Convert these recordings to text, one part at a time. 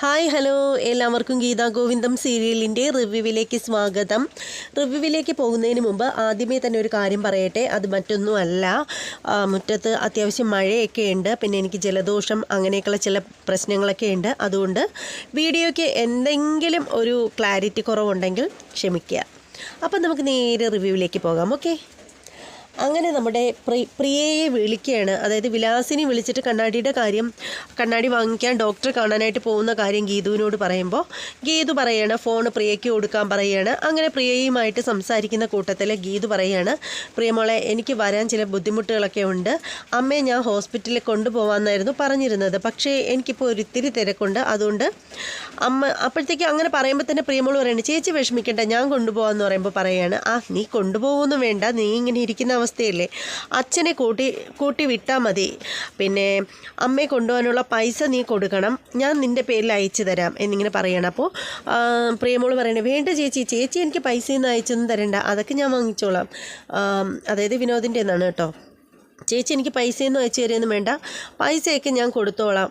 Hi hello. എല്ലാവർക്കും ഗീതാ ഗോവിന്ദം സീരിയലിന്റെ റിവ്യൂവിലേക്ക് സ്വാഗതം. റിവ്യൂവിലേക്ക് പോകുന്നതിന് മുമ്പ് ആദ്യമേ തന്നെ ഒരു കാര്യം പറയട്ടെ. അത് മറ്റൊന്നുമല്ല. മുറ്റത്ത് അത്യാവശ്യം മഴയൊക്കെ ഉണ്ട്. പിന്നെ എനിക്ക് ജലദോഷം അങ്ങനെയൊക്കെയുള്ള ചില പ്രശ്നങ്ങളൊക്കെ ഉണ്ട്. അതുകൊണ്ട് വീഡിയോയ്ക്ക് എന്തെങ്കിലും ഒരു ക്ലാരിറ്റി കുറവുണ്ടെങ്കിൽ ക്ഷമിക്കുക. അപ്പം നമുക്ക് നേരെ റിവ്യൂവിലേക്ക് പോകാം. ഓക്കെ? അങ്ങനെ നമ്മുടെ പ്രി പ്രിയയെ വിളിക്കുകയാണ്. അതായത് വിലാസിനി വിളിച്ചിട്ട് കണ്ണാടിയുടെ കാര്യം കണ്ണാടി വാങ്ങിക്കാൻ ഡോക്ടറെ കാണാനായിട്ട് പോകുന്ന കാര്യം ഗീതുവിനോട് പറയുമ്പോൾ ഗീതു പറയാണ് ഫോൺ പ്രിയയ്ക്ക് കൊടുക്കാൻ പറയുകയാണ് അങ്ങനെ പ്രിയയുമായിട്ട് സംസാരിക്കുന്ന കൂട്ടത്തിൽ ഗീതു പറയാണ് പ്രിയമോളെ എനിക്ക് വരാൻ ചില ബുദ്ധിമുട്ടുകളൊക്കെ ഉണ്ട്. അമ്മയെ ഞാൻ ഹോസ്പിറ്റലിൽ കൊണ്ടുപോകാമെന്നായിരുന്നു പറഞ്ഞിരുന്നത്. പക്ഷേ എനിക്കിപ്പോൾ ഒരിത്തിരി തിരക്കുണ്ട്. അതുകൊണ്ട് അമ്മ അപ്പോഴത്തേക്ക് അങ്ങനെ പറയുമ്പോൾ തന്നെ പ്രിയമോൾ പറയുന്നത് ചേച്ചി വിഷമിക്കണ്ട ഞാൻ കൊണ്ടുപോകാമെന്ന് പറയുമ്പോൾ പറയാണ്. ആ നീ കൊണ്ടുപോകുമെന്ന് വേണ്ട. നീ ഇങ്ങനെ ഇരിക്കുന്ന അവസ്ഥയല്ലേ? അച്ഛനെ കൂട്ടി കൂട്ടി വിട്ടാൽ മതി. പിന്നെ അമ്മയെ കൊണ്ടുപോകാനുള്ള പൈസ നീ കൊടുക്കണം. ഞാൻ നിന്റെ പേരിൽ അയച്ചു തരാം എന്നിങ്ങനെ പറയണം. അപ്പോൾ പ്രിയമോൾ പറയണേ വേണ്ട ചേച്ചി ചേച്ചി എനിക്ക് പൈസ പൈസയൊന്നും അയച്ചൊന്നും തരണ്ട. അതൊക്കെ ഞാൻ വാങ്ങിച്ചോളാം. അതായത് വിനോദിന്റെ എന്നാണ് കേട്ടോ. ചേച്ചി എനിക്ക് പൈസയൊന്നും അയച്ചു തരുമെന്നും വേണ്ട. പൈസയൊക്കെ ഞാൻ കൊടുത്തോളാം.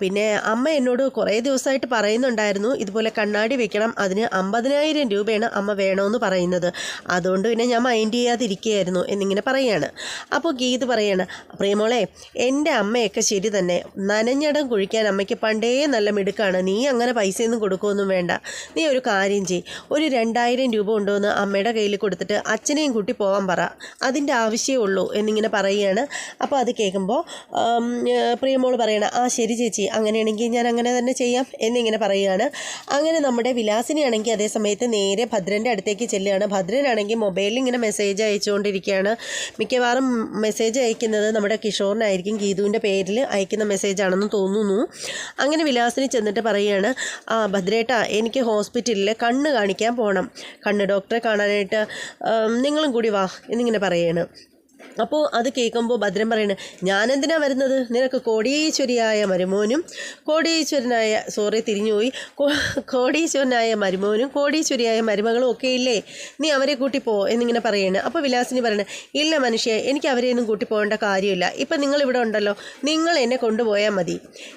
പിന്നെ അമ്മ എന്നോട് കുറേ ദിവസമായിട്ട് പറയുന്നുണ്ടായിരുന്നു ഇതുപോലെ കണ്ണാടി വെക്കണം അതിന് അമ്പതിനായിരം രൂപയാണ് അമ്മ വേണമെന്ന് പറയുന്നത്. അതുകൊണ്ട് പിന്നെ ഞാൻ മൈൻഡ് ചെയ്യാതിരിക്കുകയായിരുന്നു എന്നിങ്ങനെ പറയാണ്. അപ്പോൾ ഗീത് പറയാണ് പ്രിയമോളെ എന്റെ അമ്മയൊക്കെ ശരി തന്നെ. നനഞ്ഞടം കുഴിക്കാൻ അമ്മയ്ക്ക് പണ്ടേ നല്ല മിടുക്കാണ്. നീ അങ്ങനെ പൈസയൊന്നും കൊടുക്കുമൊന്നും വേണ്ട. നീ ഒരു കാര്യം ചെയ് ഒരു രണ്ടായിരം രൂപ കൊണ്ടുവന്ന് അമ്മയുടെ കയ്യിൽ കൊടുത്തിട്ട് അച്ഛനെയും കൂട്ടി പോകാൻ പറ. അതിന്റെ ആവശ്യമേ ഉള്ളൂ എന്നിങ്ങനെ പറയുകയാണ്. അപ്പോൾ അത് കേൾക്കുമ്പോൾ പ്രിയമോൾ പറയണം ആ ശരി ചേച്ചി അങ്ങനെയാണെങ്കിൽ ഞാൻ അങ്ങനെ തന്നെ ചെയ്യാം എന്നിങ്ങനെ പറയുകയാണ്. അങ്ങനെ നമ്മുടെ വിലാസിനിയാണെങ്കിൽ അതേ സമയത്ത് നേരെ ഭദ്രന്റെ അടുത്തേക്ക് ചെല്ലുകയാണ്. ഭദ്രനാണെങ്കിൽ മൊബൈലിൽ ഇങ്ങനെ മെസ്സേജ് അയച്ചുകൊണ്ടിരിക്കുകയാണ്. മിക്കവാറും മെസ്സേജ് അയക്കുന്നത് നമ്മുടെ കിഷോറിനായിരിക്കും. ഗീതുവിന്റെ പേരിൽ അയക്കുന്ന മെസ്സേജാണെന്ന് തോന്നുന്നു. അങ്ങനെ വിലാസിനി ചെന്നിട്ട് പറയുകയാണ് ആ ഭദ്രേട്ട എനിക്ക് ഹോസ്പിറ്റലിൽ കണ്ണ് കാണിക്കാൻ പോകണം കണ്ണ് ഡോക്ടറെ കാണാനായിട്ട് നിങ്ങളും കൂടി വാ എന്നിങ്ങനെ പറയുകയാണ്. അപ്പോൾ അത് കേൾക്കുമ്പോൾ ഭദ്രൻ പറയുന്നത് ഞാനെന്തിനാ വരുന്നത്? നിനക്ക് കോടീശ്വരിയായ മരുമോനും കോടീശ്വരനായ സോറി തിരിഞ്ഞുപോയി കോടീശ്വരനായ മരുമോനും കോടീശ്വരിയായ മരുമകളും ഒക്കെ ഇല്ലേ? നീ അവരെ കൂട്ടി പോ എന്നിങ്ങനെ പറയുന്നത് അപ്പോൾ വിലാസിനി പറയുന്നത് ഇല്ല മനുഷ്യ എനിക്ക് അവരെയൊന്നും കൂട്ടി പോകേണ്ട കാര്യമില്ല. ഇപ്പം നിങ്ങൾ ഇവിടെ ഉണ്ടല്ലോ നിങ്ങൾ എന്നെ കൊണ്ടുപോയാൽ മതി.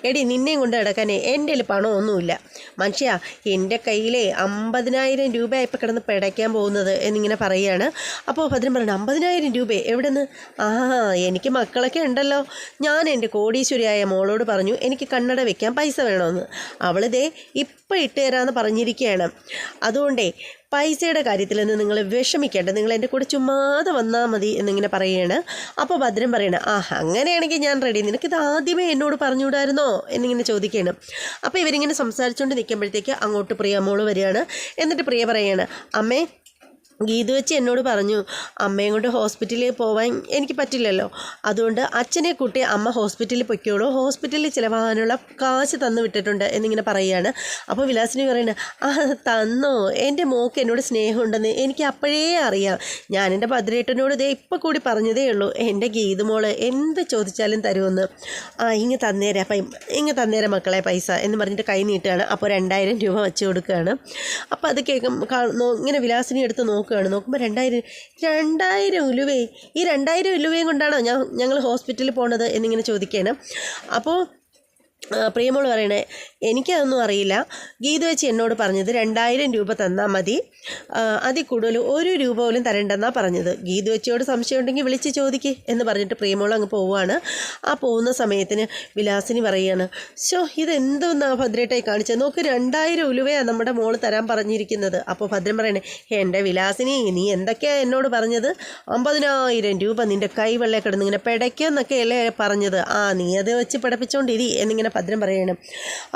എടി നിന്നെയും കൊണ്ട് കിടക്കാനേ എന്റെ കയ്യിൽ പണമൊന്നുമില്ല മനുഷ്യ എന്റെ കയ്യിലെ അമ്പതിനായിരം രൂപ ഇപ്പം കിടന്ന് പിടയ്ക്കാൻ പോകുന്നത് എന്നിങ്ങനെ പറയുകയാണ് അപ്പോൾ ഭദ്രൻ പറഞ്ഞു അമ്പതിനായിരം രൂപ എവിടെ നിന്ന് ആ എനിക്ക് മക്കളൊക്കെ ഉണ്ടല്ലോ. ഞാൻ എന്റെ കോടീശ്വരിയായ മോളോട് പറഞ്ഞു എനിക്ക് കണ്ണട വെക്കാൻ പൈസ വേണമെന്ന് അവളിതേ ഇപ്പം ഇട്ട് തരാമെന്ന് പറഞ്ഞിരിക്കുകയാണ് അതുകൊണ്ടേ പൈസയുടെ കാര്യത്തിൽ നിന്ന് നിങ്ങൾ വിഷമിക്കേണ്ട. നിങ്ങൾ എന്റെ കൂടെ ചുമ്മാതെ വന്നാൽ മതി എന്നിങ്ങനെ പറയുകയാണ് അപ്പോൾ ഭദ്രൻ പറയണം ആ അങ്ങനെയാണെങ്കിൽ ഞാൻ റെഡി നിനക്കിത് ആദ്യമേ എന്നോട് പറഞ്ഞുകൂടായിരുന്നോ? എന്നിങ്ങനെ ചോദിക്കുകയാണ്. അപ്പോൾ ഇവരിങ്ങനെ സംസാരിച്ചുകൊണ്ട് നിൽക്കുമ്പോഴത്തേക്ക് അങ്ങോട്ട് പ്രിയ മോൾ വരികയാണ്. എന്നിട്ട് പ്രിയ പറയാണ് അമ്മേ ഗീതു വെച്ച് എന്നോട് പറഞ്ഞു അമ്മയും കൊണ്ട് ഹോസ്പിറ്റലിൽ പോവാൻ എനിക്ക് പറ്റില്ലല്ലോ. അതുകൊണ്ട് അച്ഛനെ കൂട്ടി അമ്മ ഹോസ്പിറ്റലിൽ പൊയ്ക്കോളൂ. ഹോസ്പിറ്റലിൽ ചിലവാകാനുള്ള കാശ് തന്നു വിട്ടിട്ടുണ്ട് എന്നിങ്ങനെ പറയുകയാണ്. അപ്പോൾ വിലാസിനി പറയുന്നത് ആ തന്നോ? എന്റെ മോക്ക് എന്നോട് സ്നേഹമുണ്ടെന്ന് എനിക്ക് അപ്പോഴേ അറിയാം. ഞാൻ എന്റെ ഭദ്രേട്ടനോട് ഇതേ ഇപ്പോൾ കൂടി പറഞ്ഞതേ ഉള്ളൂ. എന്റെ ഗീതു മോൾ എന്ത് ചോദിച്ചാലും തരുമെന്ന്. ആ ഇങ്ങ് തന്നേരാ പൈ ഇങ്ങ് തന്നേരാ മക്കളെ പൈസ എന്ന് പറഞ്ഞിട്ട് കൈ നീട്ടുകയാണ്. അപ്പോൾ രണ്ടായിരം രൂപ വെച്ച് കൊടുക്കുകയാണ്. അപ്പോൾ അത് കേൾക്കും ഇങ്ങനെ വിലാസിനി എടുത്ത് നോക്കുകയാണ്. നോക്കുമ്പോൾ രണ്ടായിരം രണ്ടായിരം ഉലുവേ ഈ രണ്ടായിരം ഉലുവയും കൊണ്ടാണോ ഞാൻ ഞങ്ങൾ ഹോസ്പിറ്റലിൽ പോണത് എന്നിങ്ങനെ ചോദിക്കുകയാണ് അപ്പോൾ ആ, പ്രിയമോൾ പറയണേ എനിക്കതൊന്നും അറിയില്ല. ഗീത വെച്ച് എന്നോട് പറഞ്ഞത് രണ്ടായിരം രൂപ തന്നാൽ മതി. അതിൽ കൂടുതൽ ഒരു രൂപ പോലും തരണ്ടെന്നാണ് പറഞ്ഞത്. ഗീത വെച്ചോട് സംശയം ഉണ്ടെങ്കിൽ വിളിച്ച് ചോദിക്കേ എന്ന് പറഞ്ഞിട്ട് പ്രിയമോൾ അങ്ങ് പോവുകയാണ്. ആ പോകുന്ന സമയത്തിന് വിലാസിനി പറയുകയാണ് ഷോ ഇതെന്തോന്നാ ഭദ്രേട്ടായി കാണിച്ചത് നോക്ക് രണ്ടായിരം ഉലുവയാണ് നമ്മുടെ മോൾ തരാൻ പറഞ്ഞിരിക്കുന്നത്. അപ്പോൾ ഭദ്രൻ പറയണേ എന്റെ വിലാസിനി നീ എന്തൊക്കെയാണ് എന്നോട് പറഞ്ഞത്? അമ്പതിനായിരം രൂപ നിന്റെ കൈവെള്ളേ കിടന്ന് ഇങ്ങനെ പിടയ്ക്കെന്നൊക്കെ അല്ലേ പറഞ്ഞത്. ആ നീ അത് വെച്ച് പിടപ്പിച്ചോണ്ടിരി എന്നിങ്ങനെ ഭദ്രൻ പറയണം.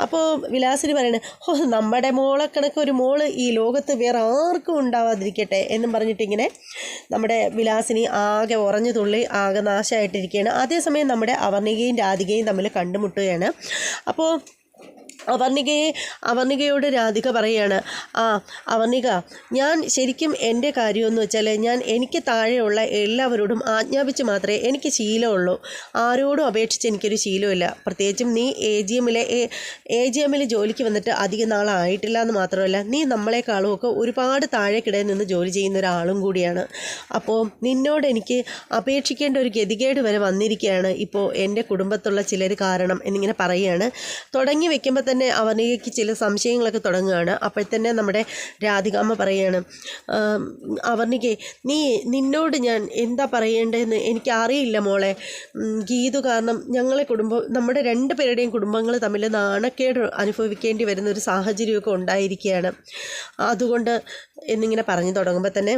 അപ്പോൾ വിലാസിനി പറയണേ ഓ നമ്മുടെ മോളെ കണക്ക് ഒരു മോൾ ഈ ലോകത്ത് വേറെ ആർക്കും ഉണ്ടാവാതിരിക്കട്ടെ എന്നും പറഞ്ഞിട്ട് ഇങ്ങനെ നമ്മുടെ വിലാസിനി ആകെ ഉറഞ്ഞു തുള്ളി ആകെ നാശമായിട്ടിരിക്കുകയാണ്. അതേസമയം നമ്മുടെ അവർണികയും രാധികയും തമ്മിൽ കണ്ടുമുട്ടുകയാണ്. അപ്പോൾ അവർണികയെ അവർണികയോട് രാധിക പറയാണ് ആ അവർണിക ഞാൻ ശരിക്കും എന്റെ കാര്യമെന്ന് വെച്ചാൽ ഞാൻ എനിക്ക് താഴെയുള്ള എല്ലാവരോടും ആജ്ഞാപിച്ച് മാത്രമേ എനിക്ക് ശീലമുള്ളൂ. ആരോടും അപേക്ഷിച്ച് എനിക്കൊരു ശീലമില്ല പ്രത്യേകിച്ചും നീ എ ജി എമ്മിലെ എ ജി എമ്മിൽ ജോലിക്ക് വന്നിട്ട് അധികം നാളായിട്ടില്ല എന്ന് മാത്രമല്ല നീ നമ്മളെക്കാളും ഒക്കെ ഒരുപാട് താഴേക്കിടയിൽ നിന്ന് ജോലി ചെയ്യുന്ന ഒരാളും കൂടിയാണ്. അപ്പോൾ നിന്നോട് എനിക്ക് അപേക്ഷിക്കേണ്ട ഒരു ഗതികേട് വരെ വന്നിരിക്കുകയാണ് ഇപ്പോൾ എന്റെ കുടുംബത്തുള്ള ചിലർ കാരണം എന്നിങ്ങനെ പറയുകയാണ് തുടങ്ങി വെക്കുമ്പോൾ തന്നെ അവർണികയ്ക്ക് ചില സംശയങ്ങളൊക്കെ തുടങ്ങുകയാണ്. അപ്പോഴത്തന്നെ നമ്മുടെ രാധികാമ്മ പറയുകയാണ് അവർണിക്ക് അവർണികെ നീ നിന്നോട് ഞാൻ എന്താ പറയേണ്ടതെന്ന് എനിക്ക് അറിയില്ല മോളെ ഗീതു കാരണം ഞങ്ങളെ കുടുംബം നമ്മുടെ രണ്ട് പേരുടെയും കുടുംബങ്ങൾ തമ്മിൽ നാണക്കേട് അനുഭവിക്കേണ്ടി വരുന്ന ഒരു സാഹചര്യമൊക്കെ ഉണ്ടായിരിക്കുകയാണ്. അതുകൊണ്ട് എന്നിങ്ങനെ പറഞ്ഞു തുടങ്ങുമ്പോൾ തന്നെ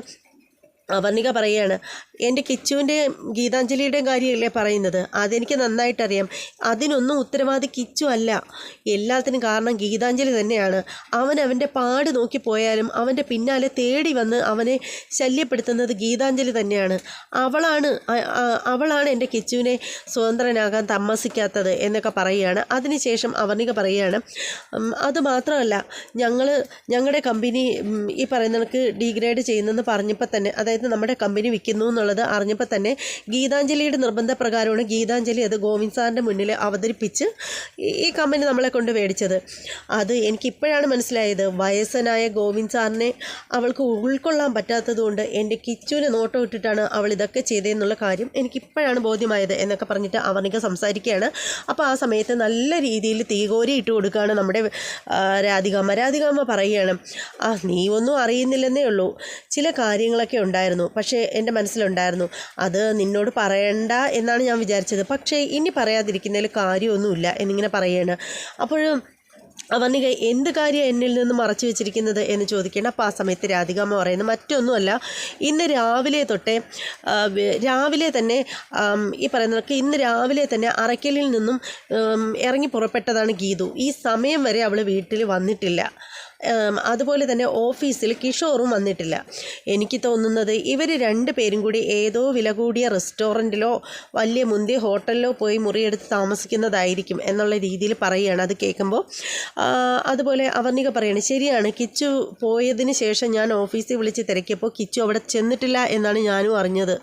അവർണിക പറയുകയാണ് എന്റെ കിച്ചുവിന്റെയും ഗീതാഞ്ജലിയുടെയും കാര്യമല്ലേ പറയുന്നത്? അതെനിക്ക് നന്നായിട്ടറിയാം. അതിനൊന്നും ഉത്തരവാദി കിച്ചു അല്ല. എല്ലാത്തിനും കാരണം ഗീതാഞ്ജലി തന്നെയാണ്. അവൻ അവന്റെ പാട് നോക്കിപ്പോയാലും അവന്റെ പിന്നാലെ തേടി വന്ന് അവനെ ശല്യപ്പെടുത്തുന്നത് ഗീതാഞ്ജലി തന്നെയാണ്. അവളാണ് അവളാണ് എന്റെ കിച്ചുവിനെ സ്വതന്ത്രനാകാൻ താമസിക്കാത്തത് എന്നൊക്കെ പറയുകയാണ്. അതിനുശേഷം അവർണിക പറയുകയാണ് അതുമാത്രമല്ല അത് മാത്രമല്ല ഞങ്ങൾ ഞങ്ങളുടെ കമ്പനി ഈ പറയുന്ന കണക്ക് ഡീഗ്രേഡ് ചെയ്യുന്നെന്ന് പറഞ്ഞപ്പോൾ തന്നെ അതായത് നമ്മുടെ കമ്പനി വിൽക്കുന്നു എന്നുള്ളത് അറിഞ്ഞപ്പോൾ തന്നെ ഗീതാഞ്ജലിയുടെ നിർബന്ധപ്രകാരമാണ് ഗീതാഞ്ജലി അത് ഗോവിന്ദ് സാറിന്റെ മുന്നിൽ അവതരിപ്പിച്ച് ഈ- കമ്പനി നമ്മളെ കൊണ്ട് മേടിച്ചത്. അത് എനിക്കിപ്പോഴാണ് മനസ്സിലായത്. വയസ്സനായ ഗോവിന്ദ് സാറിനെ അവൾക്ക് ഉൾക്കൊള്ളാൻ പറ്റാത്തതുകൊണ്ട് എന്റെ കിച്ചുവിനെ നോട്ടം ഇട്ടിട്ടാണ് അവൾ ഇതൊക്കെ ചെയ്തതെന്നുള്ള കാര്യം എനിക്കിപ്പോഴാണ് ബോധ്യമായത് എന്നൊക്കെ പറഞ്ഞിട്ട് അവർണിക സംസാരിക്കുകയാണ്. അപ്പോൾ ആ സമയത്ത് നല്ല രീതിയിൽ തീകോരി ഇട്ട് കൊടുക്കുകയാണ് നമ്മുടെ രാധികാമ്മ. രാധികാമ്മ പറയുകയാണ് ആ നീ ഒന്നും അറിയുന്നില്ലെന്നേ ഉള്ളൂ. ചില കാര്യങ്ങളൊക്കെ ഉണ്ടായിരുന്നു. പക്ഷേ എന്റെ മനസ്സിലുണ്ടായിരുന്നു അത് നിന്നോട് പറയണ്ട എന്നാണ് ഞാൻ വിചാരിച്ചത്. പക്ഷേ ഇനി പറയാതിരിക്കുന്നതിൽ കാര്യമൊന്നുമില്ല എന്നിങ്ങനെ പറയുകയാണ്. അപ്പോഴും അവർണിക എന്ത് കാര്യം എന്നിൽ നിന്ന് മറച്ചു വെച്ചിരിക്കുന്നത്? എന്ന് ചോദിക്കണം അപ്പോൾ ആ സമയത്ത് രാധികാമ്മ പറയുന്നത് മറ്റൊന്നുമല്ല ഇന്ന് രാവിലെ തൊട്ടേ രാവിലെ തന്നെ ഈ പറയുന്നവർക്ക് ഇന്ന് രാവിലെ തന്നെ അറയ്ക്കലിൽ നിന്നും ഇറങ്ങി പുറപ്പെട്ടതാണ് ഗീതു. ഈ സമയം വരെ അവൾ വീട്ടിൽ വന്നിട്ടില്ല. അതുപോലെ തന്നെ ഓഫീസിൽ കിഷോറും വന്നിട്ടില്ല. എനിക്ക് തോന്നുന്നത് ഇവർ രണ്ട് പേരും കൂടി ഏതോ വില കൂടിയ റെസ്റ്റോറന്റിലോ വലിയ മുന്തിയ ഹോട്ടലിലോ പോയി മുറിയെടുത്ത് താമസിക്കുന്നതായിരിക്കും എന്നുള്ള രീതിയിൽ പറയുകയാണ്. അത് കേൾക്കുമ്പോൾ അതുപോലെ അവർണിക പറയാണ് ശരിയാണ് കിച്ചു പോയതിന് ശേഷം ഞാൻ ഓഫീസിൽ വിളിച്ച് തിരക്കിയപ്പോൾ കിച്ചു അവിടെ ചെന്നിട്ടില്ല എന്നാണ് ഞാനും അറിഞ്ഞത്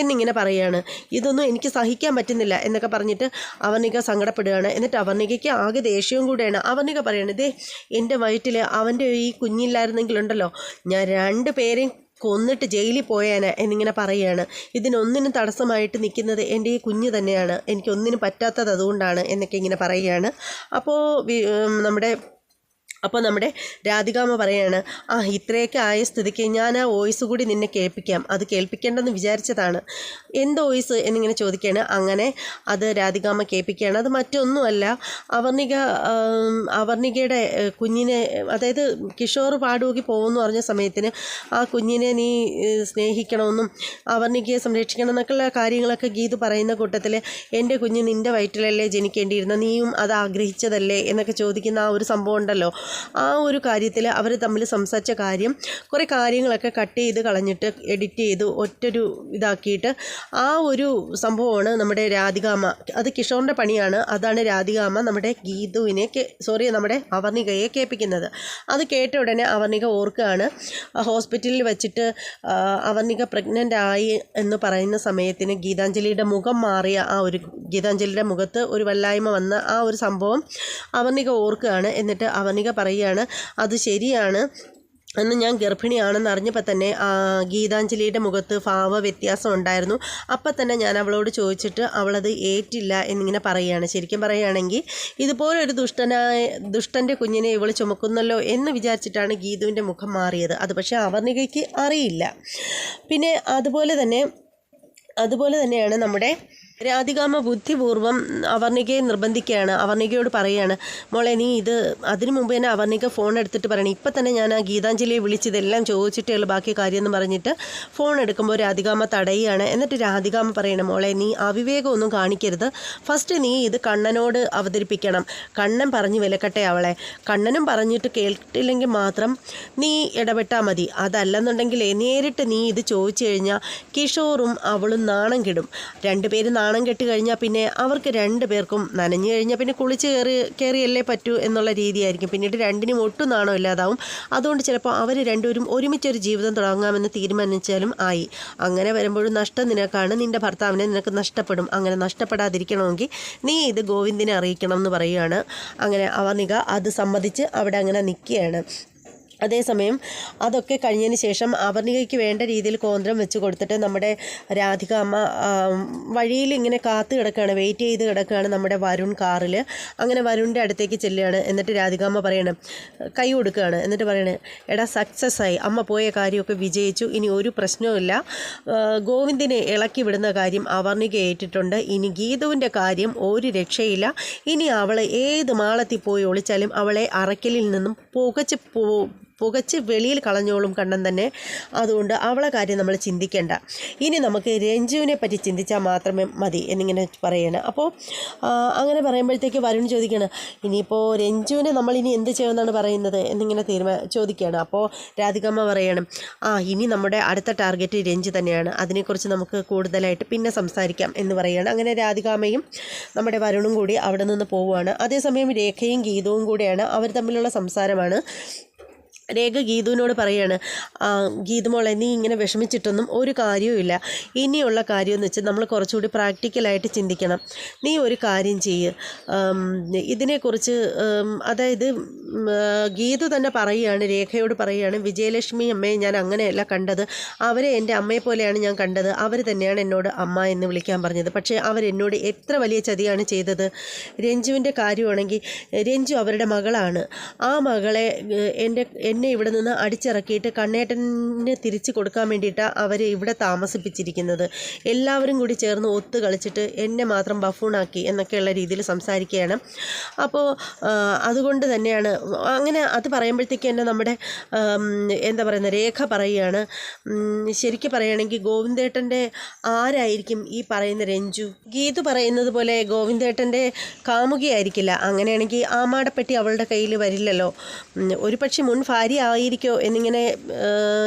എന്നിങ്ങനെ പറയുകയാണ് ഇതൊന്നും എനിക്ക് സഹിക്കാൻ പറ്റുന്നില്ല എന്നൊക്കെ പറഞ്ഞിട്ട് അവർണിക സങ്കടപ്പെടുകയാണ്. എന്നിട്ട് അവർണികയ്ക്ക് ആകെ ദേഷ്യവും കൂടെയാണ്. അവർണിക പറയണത് ദേ എന്റെ വയറ്റിൽ അവന്റെ ഈ കുഞ്ഞില്ലായിരുന്നെങ്കിലുണ്ടല്ലോ. ഞാൻ രണ്ട് പേരെയും കൊന്നിട്ട് ജയിലിൽ പോയേനെ എന്നിങ്ങനെ പറയുകയാണ് ഇതിനൊന്നിനും തടസ്സമായിട്ട് നിൽക്കുന്നത് എന്റെ ഈ കുഞ്ഞ് തന്നെയാണ്. എനിക്കൊന്നിനും പറ്റാത്തത് അതുകൊണ്ടാണ് എന്നൊക്കെ ഇങ്ങനെ പറയുകയാണ് അപ്പോൾ നമ്മുടെ അപ്പോൾ നമ്മുടെ രാധികാമ്മ പറയാണ് ആ ഇത്രയൊക്കെ ആയ സ്ഥിതിക്ക് ഞാൻ ആ വോയിസ് കൂടി നിന്നെ കേൾപ്പിക്കാം. അത് കേൾപ്പിക്കേണ്ടെന്ന് വിചാരിച്ചതാണ്. എന്ത് വോയിസ്? എന്നിങ്ങനെ ചോദിക്കുകയാണ്. അങ്ങനെ അത് രാധികാമ്മ കേൾപ്പിക്കുകയാണ്. അത് മറ്റൊന്നുമല്ല. അവർണിക അവർണികയുടെ കുഞ്ഞിനെ അതായത് കിഷോർ പാടുകി പോകുമെന്ന് പറഞ്ഞ സമയത്തിന് ആ കുഞ്ഞിനെ നീ സ്നേഹിക്കണമെന്നും അവർണികയെ സംരക്ഷിക്കണം എന്നൊക്കെയുള്ള കാര്യങ്ങളൊക്കെ ഗീത് പറയുന്ന കൂട്ടത്തിൽ എന്റെ കുഞ്ഞ് നിന്റെ വയറ്റിലല്ലേ ജനിക്കേണ്ടിയിരുന്ന നീയും അത് ആഗ്രഹിച്ചതല്ലേ? എന്നൊക്കെ ചോദിക്കുന്ന ആ ഒരു സംഭവം ഉണ്ടല്ലോ. ആ ഒരു കാര്യത്തിൽ അവർ തമ്മിൽ സംസാരിച്ച കാര്യം കുറേ കാര്യങ്ങളൊക്കെ കട്ട് ചെയ്ത് കളഞ്ഞിട്ട് എഡിറ്റ് ചെയ്ത് ഒറ്റൊരു ഇതാക്കിയിട്ട് ആ ഒരു സംഭവമാണ് നമ്മുടെ രാധികാമ അത് കിഷോറിന്റെ പണിയാണ്. അതാണ് രാധികാമ നമ്മുടെ ഗീതുവിനെ സോറി നമ്മുടെ അവർണികയെ കേൾപ്പിക്കുന്നത്. അത് കേട്ട ഉടനെ അവർണിക ഓർക്കുകയാണ്. ഹോസ്പിറ്റലിൽ വെച്ചിട്ട് അവർണിക പ്രഗ്നന്റ് ആയി എന്ന് പറയുന്ന സമയത്തിന് ഗീതാഞ്ജലിയുടെ മുഖം മാറിയ ആ ഒരു ഗീതാഞ്ജലിയുടെ മുഖത്ത് ഒരു വല്ലായ്മ വന്ന ആ ഒരു സംഭവം അവർണിക ഓർക്കുകയാണ്. എന്നിട്ട് അവർണിക പറയുകയാണ് അത് ശരിയാണ് അന്ന് ഞാൻ ഗർഭിണിയാണെന്ന് അറിഞ്ഞപ്പോൾ തന്നെ ഗീതാഞ്ജലിയുടെ മുഖത്ത് ഭാവ വ്യത്യാസം ഉണ്ടായിരുന്നു. അപ്പം തന്നെ ഞാൻ അവളോട് ചോദിച്ചിട്ട് അവളത് ഏറ്റില്ല എന്നിങ്ങനെ പറയുകയാണ്. ശരിക്കും പറയുകയാണെങ്കിൽ ഇതുപോലൊരു ദുഷ്ടനായ ദുഷ്ടന്റെ കുഞ്ഞിനെ ഇവൾ ചുമക്കുന്നല്ലോ എന്ന് വിചാരിച്ചിട്ടാണ് ഗീതുവിന്റെ മുഖം മാറിയത്. അത് പക്ഷേ അവർണികയ്ക്ക് അറിയില്ല. പിന്നെ അതുപോലെ തന്നെ അതുപോലെ തന്നെയാണ് നമ്മുടെ രാധികാമ്മ ബുദ്ധിപൂർവം അവർണികയെ നിർബന്ധിക്കുകയാണ്. അവർണികയോട് പറയുകയാണ് മോളെ നീ ഇത് അതിനു മുമ്പ് തന്നെ അവർണിക ഫോൺ എടുത്തിട്ട് പറയണം. ഇപ്പം തന്നെ ഞാൻ ആ ഗീതാഞ്ജലിയെ വിളിച്ചതെല്ലാം ചോദിച്ചിട്ടേ ഉള്ളൂ. ബാക്കി കാര്യം എന്ന് പറഞ്ഞിട്ട് ഫോൺ എടുക്കുമ്പോൾ രാധികാമ തടയുകയാണ്. എന്നിട്ട് രാധികാമ പറയണം മോളെ നീ അവിവേകമൊന്നും കാണിക്കരുത്. ഫസ്റ്റ് നീ ഇത് കണ്ണനോട് അവതരിപ്പിക്കണം. കണ്ണൻ പറഞ്ഞു വിലക്കട്ടെ അവളെ. കണ്ണനും പറഞ്ഞിട്ട് കേട്ടില്ലെങ്കിൽ മാത്രം നീ ഇടപെട്ടാൽ മതി. അതല്ലെന്നുണ്ടെങ്കിൽ നേരിട്ട് നീ ഇത് ചോദിച്ചു കഴിഞ്ഞാൽ കിഷോറും അവളും നാണം കിടും. രണ്ടുപേരും നാണം കെട്ട് കഴിഞ്ഞാൽ പിന്നെ അവർക്ക് രണ്ട് പേർക്കും നനഞ്ഞു കഴിഞ്ഞാൽ പിന്നെ കുളിച്ച് കയറി കയറിയല്ലേ പറ്റൂ എന്നുള്ള രീതിയായിരിക്കും. പിന്നീട് രണ്ടിനും ഒട്ടും നാണം ഇല്ലാതാവും. അതുകൊണ്ട് ചിലപ്പോൾ അവർ രണ്ടുപേരും ഒരുമിച്ചൊരു ജീവിതം തുടങ്ങാമെന്ന് തീരുമാനിച്ചാലും ആയി. അങ്ങനെ വരുമ്പോഴും നഷ്ടം നിനക്കാണ് നിന്റെ ഭർത്താവിനെ നിനക്ക് നഷ്ടപ്പെടും. അങ്ങനെ നഷ്ടപ്പെടാതിരിക്കണമെങ്കിൽ നീ ഇത് ഗോവിന്ദിനെ അറിയിക്കണം എന്ന് പറയുകയാണ്. അങ്ങനെ അവനിക അത് സമ്മതിച്ച് അവിടെ അങ്ങനെ നിൽക്കുകയാണ് അതേസമയം അതൊക്കെ കഴിഞ്ഞതിന് ശേഷം അവർണികയ്ക്ക് വേണ്ട രീതിയിൽ കോന്ത്രം വെച്ച് കൊടുത്തിട്ട് നമ്മുടെ രാധിക അമ്മ വഴിയിൽ ഇങ്ങനെ കാത്തു കിടക്കുകയാണ് വെയിറ്റ് ചെയ്ത് കിടക്കുകയാണ് നമ്മുടെ വരുൺ കാറിൽ. അങ്ങനെ വരുണിന്റെ അടുത്തേക്ക് ചെല്ലുകയാണ്. എന്നിട്ട് രാധിക അമ്മ പറയണം കൈ കൊടുക്കുകയാണ്. എന്നിട്ട് പറയണേ എടാ സക്സസ് ആയി. അമ്മ പോയ കാര്യമൊക്കെ വിജയിച്ചു. ഇനി ഒരു പ്രശ്നവുമില്ല ഗോവിന്ദിനെ ഇളക്കി വിടുന്ന കാര്യം അവർണിക ഏറ്റിട്ടുണ്ട്. ഇനി ഗീതുവിന്റെ കാര്യം ഒരു രക്ഷയില്ല. ഇനി അവളെ ഏത് മാളത്തിൽ പോയി ഒളിച്ചാലും അവളെ അറക്കലിൽ നിന്നും പുകച്ച് പോ പുകച്ച് വെളിയിൽ കളഞ്ഞോളും കണ്ണൻ തന്നെ. അതുകൊണ്ട് അവളെ കാര്യം നമ്മൾ ചിന്തിക്കേണ്ട. ഇനി നമുക്ക് രഞ്ജുവിനെ പറ്റി ചിന്തിച്ചാൽ മാത്രമേ മതി എന്നിങ്ങനെ പറയണം. അപ്പോൾ അങ്ങനെ പറയുമ്പോഴത്തേക്ക് വരുൺ ചോദിക്കുകയാണ് ഇനിയിപ്പോൾ രഞ്ജുവിനെ നമ്മൾ ഇനി എന്ത് ചെയ്യുമെന്നാണ് പറയുന്നത്? എന്നിങ്ങനെ തീരുമാന ചോദിക്കുകയാണ് അപ്പോൾ രാധികമ്മ പറയണം ആ ഇനി നമ്മുടെ അടുത്ത ടാർഗറ്റ് രഞ്ജു തന്നെയാണ്. അതിനെക്കുറിച്ച് നമുക്ക് കൂടുതലായിട്ട് പിന്നെ സംസാരിക്കാം എന്ന് പറയുകയാണ് അങ്ങനെ രാധികാമയും നമ്മുടെ വരുണും കൂടി അവിടെ നിന്ന് പോവുകയാണ്. അതേസമയം രേഖയും ഗീതവും കൂടെയാണ് അവർ തമ്മിലുള്ള സംസാരമാണ്. രേഖ ഗീതുവിനോട് പറയാണ് ഗീതുമോളെ ഗീതു മോളെ നീ ഇങ്ങനെ വിഷമിച്ചിട്ടൊന്നും ഒരു കാര്യവുമില്ല ഇനിയുള്ള കാര്യമെന്ന് വെച്ചാൽ നമ്മൾ കുറച്ചുകൂടി പ്രാക്ടിക്കലായിട്ട് ചിന്തിക്കണം. നീ ഒരു കാര്യം ചെയ്യ്. ഇതിനെക്കുറിച്ച് അതായത് ഗീതു തന്നെ പറയുകയാണ് രേഖയോട് പറയുകയാണ് വിജയലക്ഷ്മി അമ്മയെ ഞാൻ അങ്ങനെയല്ല കണ്ടത്. അവരെ എന്റെ അമ്മയെ പോലെയാണ് ഞാൻ കണ്ടത്. അവർ തന്നെയാണ് എന്നോട് അമ്മ എന്ന് വിളിക്കാൻ പറഞ്ഞത്. പക്ഷേ അവരെന്നോട് എത്ര വലിയ ചതിയാണ് ചെയ്തത്. രഞ്ജുവിന്റെ കാര്യമാണെങ്കിൽ രഞ്ജു അവരുടെ മകളാണ്. ആ മകളെ എന്റെ എന്നെ ഇവിടെ നിന്ന് അടിച്ചിറക്കിയിട്ട് കണ്ണേട്ടനെ തിരിച്ചു കൊടുക്കാൻ വേണ്ടിയിട്ടാണ് അവർ ഇവിടെ താമസിപ്പിച്ചിരിക്കുന്നത്. എല്ലാവരും കൂടി ചേർന്ന് ഒത്തു കളിച്ചിട്ട് എന്നെ മാത്രം ബഫൂണാക്കി എന്നൊക്കെയുള്ള രീതിയിൽ സംസാരിക്കുകയാണ്. അപ്പോൾ അതുകൊണ്ട് തന്നെയാണ് അങ്ങനെ അത് പറയുമ്പോഴത്തേക്ക് തന്നെ നമ്മുടെ എന്താ പറയുന്ന രേഖ പറയുകയാണ്. ശരിക്കും പറയുകയാണെങ്കിൽ ഗോവിന്ദേട്ടന്റെ ആരായിരിക്കും ഈ പറയുന്ന രഞ്ജു? ഗീതു പറയുന്നത് പോലെ ഗോവിന്ദേട്ടന്റെ കാമുകിയായിരിക്കില്ല. അങ്ങനെയാണെങ്കിൽ ആമാടപ്പെട്ടി അവളുടെ കയ്യിൽ വരില്ലല്ലോ. ഒരു പക്ഷേ മുൻ ഭാര്യ ആയിരിക്കോ എന്നിങ്ങനെ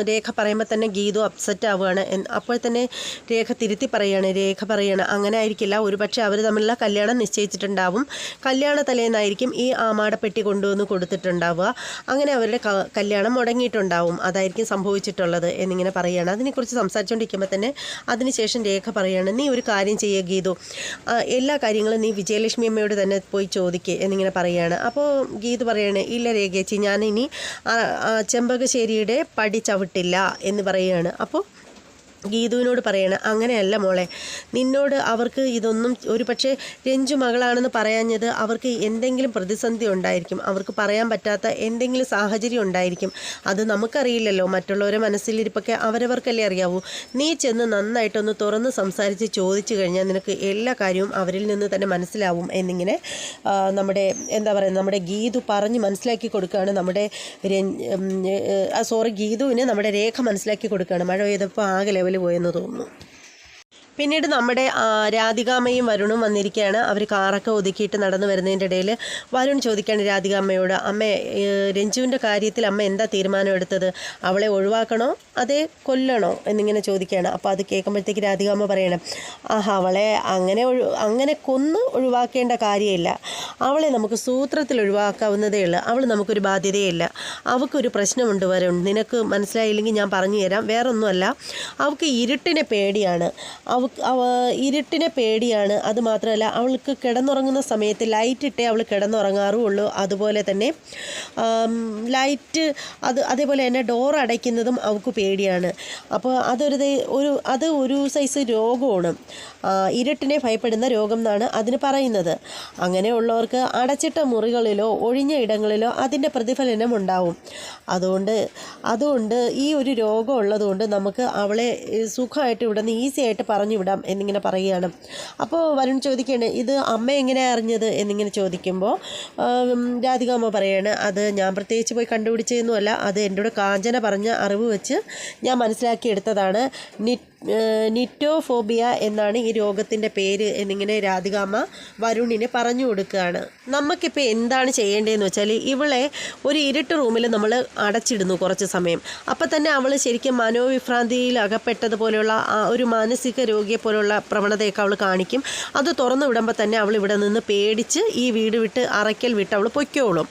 രേഖ പറയുമ്പോൾ തന്നെ ഗീതു അപ്സെറ്റ് ആവുകയാണ്. അപ്പോൾ തന്നെ രേഖ തിരുത്തി പറയുകയാണ് രേഖ പറയുകയാണ് അങ്ങനെ ആയിരിക്കില്ല. ഒരു പക്ഷേ അവർ തമ്മിലുള്ള കല്യാണം നിശ്ചയിച്ചിട്ടുണ്ടാവും. കല്യാണ തലേന്നായിരിക്കും ഈ ആമാടപ്പെട്ടി കൊണ്ടുവന്ന് കൊടുത്തിട്ടുണ്ടാവുക. അങ്ങനെ അവരുടെ കല്യാണം മുടങ്ങിയിട്ടുണ്ടാവും. അതായിരിക്കും സംഭവിച്ചിട്ടുള്ളത് എന്നിങ്ങനെ പറയുകയാണ് അതിനെക്കുറിച്ച് സംസാരിച്ചുകൊണ്ടിരിക്കുമ്പോൾ തന്നെ അതിനുശേഷം രേഖ പറയുകയാണ് നീ ഒരു കാര്യം ചെയ്യുക ഗീതു. എല്ലാ കാര്യങ്ങളും നീ വിജയലക്ഷ്മി അമ്മയോട് തന്നെ പോയി ചോദിക്കുക എന്നിങ്ങനെ പറയുകയാണ് അപ്പോൾ ഗീതു പറയുകയാണ് ഇല്ല രേഖേച്ചി ഞാൻ ഇനി ചെമ്പകശ്ശേരിയുടെ പടി ചവിട്ടില്ല എന്ന് പറയുകയാണ്. അപ്പോൾ ഗീതുവിനോട് പറയാണ് അങ്ങനെയല്ല മോളെ നിന്നോട് അവർക്ക് ഇതൊന്നും ഒരു പക്ഷേ രഞ്ജു മകളാണെന്ന് പറയാഞ്ഞത് അവർക്ക് എന്തെങ്കിലും പ്രതിസന്ധി ഉണ്ടായിരിക്കും. അവർക്ക് പറയാൻ പറ്റാത്ത എന്തെങ്കിലും സാഹചര്യം ഉണ്ടായിരിക്കും. അത് നമുക്കറിയില്ലല്ലോ. മറ്റുള്ളവരെ മനസ്സിലിരിപ്പൊക്കെ അവരവർക്കല്ലേ അറിയാവൂ. നീ ചെന്ന് നന്നായിട്ടൊന്ന് തുറന്ന് സംസാരിച്ച് ചോദിച്ചു കഴിഞ്ഞാൽ നിനക്ക് എല്ലാ കാര്യവും അവരിൽ നിന്ന് തന്നെ മനസ്സിലാവും. എന്നിങ്ങനെ നമ്മുടെ എന്താ പറയുക നമ്മുടെ ഗീതു പറഞ്ഞ് മനസ്സിലാക്കി കൊടുക്കുകയാണ്. നമ്മുടെ സോറി ഗീതുവിന് നമ്മുടെ രേഖ മനസ്സിലാക്കി കൊടുക്കുകയാണ്. മഴ പെയ്തപ്പോൾ ആകെ പോയെന്ന് തോന്നുന്നു. പിന്നീട് നമ്മുടെ രാധികാമ്മയും വരുണും വന്നിരിക്കുകയാണ് അവർ കാറൊക്കെ ഒതുക്കിയിട്ട് നടന്നു വരുന്നതിന്റെ ഇടയിൽ വരുൺ ചോദിക്കുകയാണ് രാധികാമ്മയോട് അമ്മ രഞ്ജുവിന്റെ കാര്യത്തിൽ അമ്മ എന്താ തീരുമാനം എടുത്തത്? അവളെ ഒഴിവാക്കണോ? അതേ കൊല്ലണോ? എന്നിങ്ങനെ ചോദിക്കുകയാണ്. അപ്പോൾ അത് കേൾക്കുമ്പോഴത്തേക്ക് രാധികാമ്മ പറയണം ആഹാ അവളെ അങ്ങനെ അങ്ങനെ കൊന്ന് ഒഴിവാക്കേണ്ട കാര്യമില്ല. അവളെ നമുക്ക് സൂത്രത്തിൽ ഒഴിവാക്കാവുന്നതേ ഉള്ളൂ. അവൾ നമുക്കൊരു ബാധ്യതയില്ല അവൾക്കൊരു പ്രശ്നമുണ്ട് വരുൺ. നിനക്ക് മനസ്സിലായില്ലെങ്കിൽ ഞാൻ പറഞ്ഞു തരാം. വേറൊന്നുമല്ല. അവൾക്ക് ഇരുട്ടിനെ പേടിയാണ്. അവ അവ ഇരുട്ടിനെ പേടിയാണ്. അത് മാത്രമല്ല അവൾക്ക് കിടന്നുറങ്ങുന്ന സമയത്ത് ലൈറ്റ് ഇട്ടേ അവൾ കിടന്നുറങ്ങാറുള്ളൂ. അതുപോലെ തന്നെ ലൈറ്റ് അത് അതേപോലെ തന്നെ ഡോർ അടയ്ക്കുന്നതും അവൾക്ക് പേടിയാണ്. അപ്പോൾ അതൊരു ഒരു അത് ഒരു സൈസ് രോഗമാണ്. ഇരുട്ടിനെ ഭയപ്പെടുന്ന രോഗം എന്നാണ് അതിന് പറയുന്നത്. അങ്ങനെയുള്ളവർക്ക് അടച്ചിട്ട മുറികളിലോ ഒഴിഞ്ഞ ഇടങ്ങളിലോ അതിന്റെ പ്രതിഫലനം ഉണ്ടാവും. അതുകൊണ്ട് അതുകൊണ്ട് ഈ ഒരു രോഗം ഉള്ളതുകൊണ്ട് നമുക്ക് അവളെ സുഖമായിട്ട് ഇവിടെ നിന്ന് ഈസി ആയിട്ട് പറഞ്ഞു വിടാം എന്നിങ്ങനെ പറയുകയാണ്. അപ്പോൾ വരുൺ ചോദിക്കുകയാണ് ഇത് അമ്മ എങ്ങനെ അറിഞ്ഞത്? എന്നിങ്ങനെ ചോദിക്കുമ്പോൾ രാധിക അമ്മ പറയാണ് അത് ഞാൻ പ്രത്യേകിച്ച് പോയി കണ്ടുപിടിച്ചതൊന്നുമല്ല. അത് എന്റെ കൂടെ കാഞ്ചന പറഞ്ഞ അറിവ് വെച്ച് ഞാൻ മനസ്സിലാക്കിയെടുത്തതാണ്. നിറ്റ് നിറ്റോഫോബിയ എന്നാണ് ഈ രോഗത്തിന്റെ പേര് എന്നിങ്ങനെ രാധികാമ്മ വരുണിന് പറഞ്ഞു കൊടുക്കുകയാണ്. നമുക്കിപ്പോൾ എന്താണ് ചെയ്യേണ്ടതെന്ന് വെച്ചാൽ ഇവളെ ഒരു ഇരുട്ട് റൂമിൽ നമ്മൾ അടച്ചിടുന്നു കുറച്ച് സമയം. അപ്പം തന്നെ അവൾ ശരിക്കും മനോവിഭ്രാന്തിയിൽ അകപ്പെട്ടതുപോലെയുള്ള ഒരു മാനസിക രോഗിയെ പോലുള്ള പ്രവണതയൊക്കെ അവൾ കാണിക്കും. അത് തുറന്നു വിടുമ്പോൾ തന്നെ അവൾ ഇവിടെ നിന്ന് പേടിച്ച് ഈ വീട് വിട്ട് അറയ്ക്കൽ വിട്ട് അവൾ പൊയ്ക്കോളും.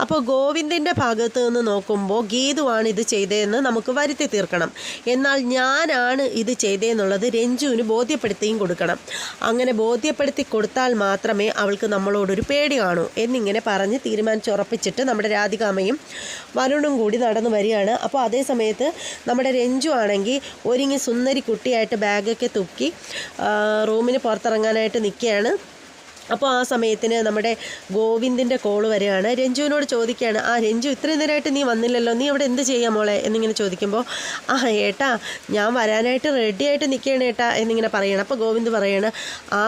അപ്പോൾ ഗോവിന്ദന്റെ ഭാഗത്ത് നിന്ന് നോക്കുമ്പോൾ ഗീതുവാണ് ഇത് ചെയ്തതെന്ന് നമുക്ക് വരുത്തി തീർക്കണം. എന്നാൽ ഞാനാണ് ഇത് എന്ത് ചെയ്തേന്നുള്ളത് രഞ്ജുവിന് ബോധ്യപ്പെടുത്തിയും കൊടുക്കണം. അങ്ങനെ ബോധ്യപ്പെടുത്തി കൊടുത്താൽ മാത്രമേ അവൾക്ക് നമ്മളോടൊരു പേടി കാണൂ എന്നിങ്ങനെ പറഞ്ഞ് തീരുമാനിച്ചുറപ്പിച്ചിട്ട് നമ്മുടെ രാധികാമയും വരുണും കൂടി നടന്നു വരികയാണ്. അപ്പോൾ അതേ സമയത്ത് നമ്മുടെ രഞ്ജു ആണെങ്കിൽ ഒരുങ്ങി സുന്ദരി കുട്ടിയായിട്ട് ബാഗൊക്കെ തുക്കി റൂമിന് പുറത്തിറങ്ങാനായിട്ട് നിൽക്കുകയാണ്. അപ്പോൾ ആ സമയത്തിന് നമ്മുടെ ഗോവിന്ദിന്റെ കോൾ വരികയാണ് രഞ്ജുവിനോട് ചോദിക്കുകയാണ് ആ രഞ്ജു ഇത്രയും നേരമായിട്ട് നീ വന്നില്ലല്ലോ. നീ അവിടെ എന്ത് ചെയ്യാം മോളെ? എന്നിങ്ങനെ ചോദിക്കുമ്പോൾ ആ ഏട്ടാ ഞാൻ വരാനായിട്ട് റെഡിയായിട്ട് നിൽക്കുകയാണ് ഏട്ടാ എന്നിങ്ങനെ പറയണം. അപ്പോൾ ഗോവിന്ദ് പറയാണ് ആ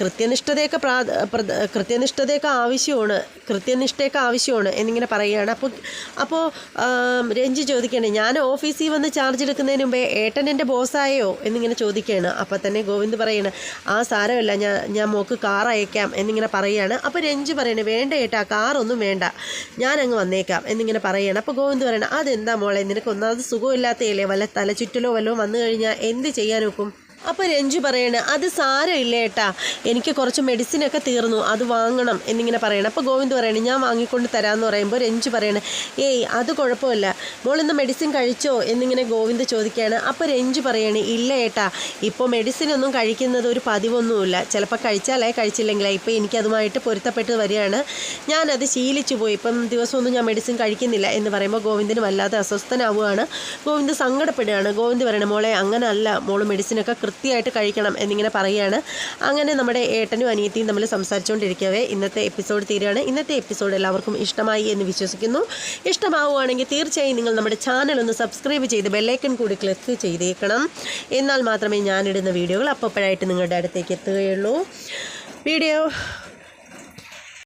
കൃത്യനിഷ്ഠതയൊക്കെ പ്രാ കൃത്യനിഷ്ഠതയൊക്കെ ആവശ്യമാണ് കൃത്യനിഷ്ഠയൊക്കെ ആവശ്യമാണ് എന്നിങ്ങനെ പറയുകയാണ് അപ്പോൾ അപ്പോൾ രഞ്ജു ചോദിക്കുകയാണ് ഞാൻ ഓഫീസിൽ വന്ന് ചാർജ് എടുക്കുന്നതിന് മുമ്പേ ഏട്ടൻ എന്റെ ബോസായോ എന്നിങ്ങനെ ചോദിക്കുകയാണ്. അപ്പോൾ തന്നെ ഗോവിന്ദ് പറയാണ് ആ സാരമല്ല. ഞാൻ ഞാൻ മോക്ക് കാർ അയക്കാം എന്നിങ്ങനെ പറയുകയാണ് അപ്പോൾ രഞ്ജു പറയണേ വേണ്ട ഏട്ടാ കാറൊന്നും വേണ്ട. ഞാൻ അങ്ങ് വന്നേക്കാം എന്നിങ്ങനെ പറയുകയാണ് അപ്പോൾ ഗോവിന്ദ് പറയണം അതെന്താ മോളെ നിനക്ക് ഒന്നാമത് സുഖമില്ലാത്തയല്ലേ? വല്ല തലചുറ്റലോ വല്ലതും വന്നു കഴിഞ്ഞാൽ എന്ത് ചെയ്യാൻ നോക്കും അപ്പോൾ രഞ്ജു പറയണ അത് സാരമില്ല ഏട്ടാ. എനിക്ക് കുറച്ച് മെഡിസിനൊക്കെ തീർന്നു. അത് വാങ്ങണം എന്നിങ്ങനെ പറയണം. അപ്പോൾ ഗോവിന്ദ് പറയണ ഞാൻ വാങ്ങിക്കൊണ്ട് തരാമെന്ന് പറയുമ്പോൾ രഞ്ജു പറയണ ഏയ് അത് കുഴപ്പമില്ല. മോൾ ഇന്ന് മെഡിസിൻ കഴിച്ചോ? എന്നിങ്ങനെ ഗോവിന്ദ് ചോദിക്കുകയാണ്. അപ്പോൾ രഞ്ജു പറയണ ഇല്ല ഏട്ടാ. ഇപ്പോൾ മെഡിസിൻ ഒന്നും കഴിക്കുന്നത് ഒരു പതിവൊന്നുമില്ല. ചിലപ്പോൾ കഴിച്ചാലേ കഴിച്ചില്ലെങ്കിലേ. ഇപ്പോൾ എനിക്കതുമായിട്ട് പൊരുത്തപ്പെട്ട് വരികയാണ്. ഞാനത് ശീലിച്ചു പോയി. ഇപ്പം ദിവസമൊന്നും ഞാൻ മെഡിസിൻ കഴിക്കുന്നില്ല. എന്ന് പറയുമ്പോൾ ഗോവിന്ദിന് വല്ലാതെ അസ്വസ്ഥനാവുകയാണ്. ഗോവിന്ദ് സങ്കടപ്പെടുകയാണ്. ഗോവിന്ദ് പറയണ മോളെ അങ്ങനല്ല. മോൾ മെഡിസിനൊക്കെ കൃത്യമായിട്ട് കഴിക്കണം എന്നിങ്ങനെ പറയുകയാണ്. അങ്ങനെ നമ്മുടെ ഏട്ടനും അനിയത്തിയും തമ്മിൽ സംസാരിച്ചുകൊണ്ടിരിക്കവേ ഇന്നത്തെ എപ്പിസോഡ് തീരുകയാണ്. ഇന്നത്തെ എപ്പിസോഡ് എല്ലാവർക്കും ഇഷ്ടമായി എന്ന് വിശ്വസിക്കുന്നു. ഇഷ്ടമാവുകയാണെങ്കിൽ തീർച്ചയായും നിങ്ങൾ നമ്മുടെ ചാനൽ ഒന്ന് സബ്സ്ക്രൈബ് ചെയ്ത് ബെല്ലൈക്കൺ കൂടി ക്ലിക്ക് ചെയ്തേക്കണം. എന്നാൽ മാത്രമേ ഞാനിടുന്ന വീഡിയോകൾ അപ്പോഴായിട്ട് നിങ്ങളുടെ അടുത്തേക്ക് എത്തുകയുള്ളൂ. വീഡിയോ